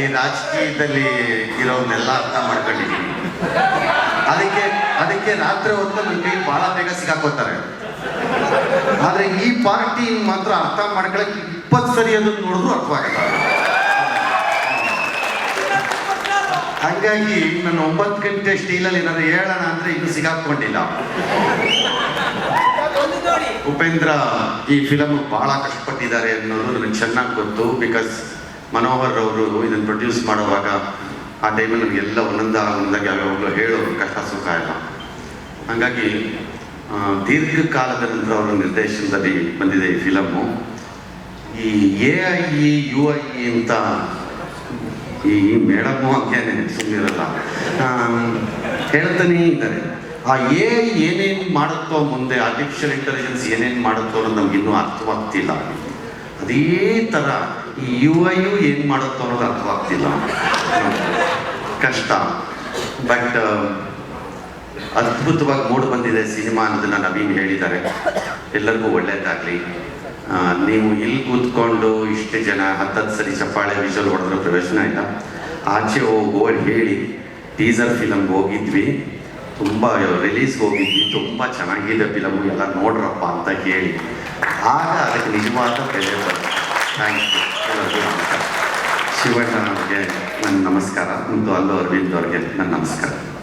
ಈ ರಾಜಕೀಯದಲ್ಲಿ ಇರೋನ್ನೆಲ್ಲ ಅರ್ಥ ಮಾಡ್ಕೊಂಡಿದ್ದೀನಿ. ಅದಕ್ಕೆ ಅದಕ್ಕೆ ರಾತ್ರಿ ಹೊತ್ತು ನಮಗೆ ಬಹಳ ಬೇಗ ಸಿಗಾಕೋತಾರೆ. ಆದ್ರೆ ಈ ಪಾರ್ಟಿ ಮಾತ್ರ ಅರ್ಥ ಮಾಡ್ಕೊಳಕ್ ಇಪ್ಪತ್ತು ಸರಿ ಅದನ್ನ ನೋಡಿದ್ರು ಅರ್ಥವಾಗಲ್ಲ. ಹಂಗಾಗಿ ನಾನು ಒಂಬತ್ತು ಗಂಟೆ ಸ್ಟೀಲಲ್ಲಿ ಏನಾದ್ರು ಹೇಳೋಣ ಅಂದ್ರೆ ಇನ್ನು ಸಿಗಾಕೊಂಡಿಲ್ಲ. ಉಪೇಂದ್ರ ಈ ಫಿಲಮ್ ಬಹಳ ಕಷ್ಟಪಟ್ಟಿದ್ದಾರೆ ಅನ್ನೋದು ನನಗೆ ಚೆನ್ನಾಗಿ ಗೊತ್ತು ಬಿಕಾಸ್ ಮನೋಹರ್ ಅವರು ಇದನ್ನು ಪ್ರೊಡ್ಯೂಸ್ ಮಾಡುವಾಗ ಆ ಟೈಮಲ್ಲಿ ನನಗೆಲ್ಲ ಒಂದೊಂದ ಒಂದಾಗಿ ಯಾವಾಗಲೂ ಹೇಳೋ ಕಷ್ಟ ಸುಖ ಎಲ್ಲ. ಹಾಗಾಗಿ ದೀರ್ಘಕಾಲದ ನಂತರ ಅವರ ನಿರ್ದೇಶನದಲ್ಲಿ ಬಂದಿದೆ ಈ ಫಿಲಮ್ಮು ಈ A I E U I E ಅಂತ ಈ ಮೇಡಮ್ಮು ಅಂತೇನೆ ಸುಮ್ಮನಿರಲ್ಲ ಹೇಳ್ತಾನೇ ಇದ್ದಾರೆ. ಆ ಎ ಐ ಏನೇನು ಮಾಡುತ್ತೋ ಮುಂದೆ ಆರ್ಟಿಫಿಷಿಯಲ್ ಇಂಟೆಲಿಜೆನ್ಸ್ ಏನೇನು ಮಾಡುತ್ತೋ ಅನ್ನೋದು ನಮಗಿನ್ನೂ ಅರ್ಥವಾಗ್ತಿಲ್ಲ. ಅದೇ ಥರ ಈ ಯು ಐ ಯು ಏನು ಮಾಡುತ್ತೋ ಅನ್ನೋದು ಅರ್ಥವಾಗ್ತಿಲ್ಲ. ಕಷ್ಟ. ಬಟ್ ಅದ್ಭುತವಾಗಿ ಮೂಡ್ ಬಂದಿದೆ ಸಿನಿಮಾ ಅನ್ನೋದನ್ನ ನವೀನ್ ಹೇಳಿದ್ದಾರೆ. ಎಲ್ಲರಿಗೂ ಒಳ್ಳೇದಾಗಲಿ. ನೀವು ಇಲ್ಲಿ ಕೂತ್ಕೊಂಡು ಇಷ್ಟು ಜನ ಹತ್ತತ್ತು ಸರಿ ಚಪ್ಪಾಳೆ ವಿಷಲ್ ಹೊಡೆದ್ರೆ ಪ್ರವೇಶನ ಇಲ್ಲ. ಆಚೆ ಹೋಗಿ ಹೇಳಿ ಟೀಸರ್ ಫಿಲಮ್ಗೆ ಹೋಗಿದ್ವಿ. ತುಂಬ ರಿಲೀಸ್ಗೆ ಹೋಗಿದ್ವಿ. ತುಂಬ ಚೆನ್ನಾಗಿದೆ ಫಿಲಮ್ ಎಲ್ಲ ನೋಡ್ರಪ್ಪ ಅಂತ ಹೇಳಿ. ಆಗ ಅದಕ್ಕೆ ನಿಜವಾದ ಬೆಲೆ ಬರುತ್ತೆ ಥ್ಯಾಂಕ್ ಶಿವಣ್ಣ ಅವ್ರಿಗೆ ನನ್ನ ನಮಸ್ಕಾರ. ಮತ್ತು ಅಲ್ಲು ಅರವಿಂದ್ ಅವ್ರಿಗೆ ನನ್ನ ನಮಸ್ಕಾರ.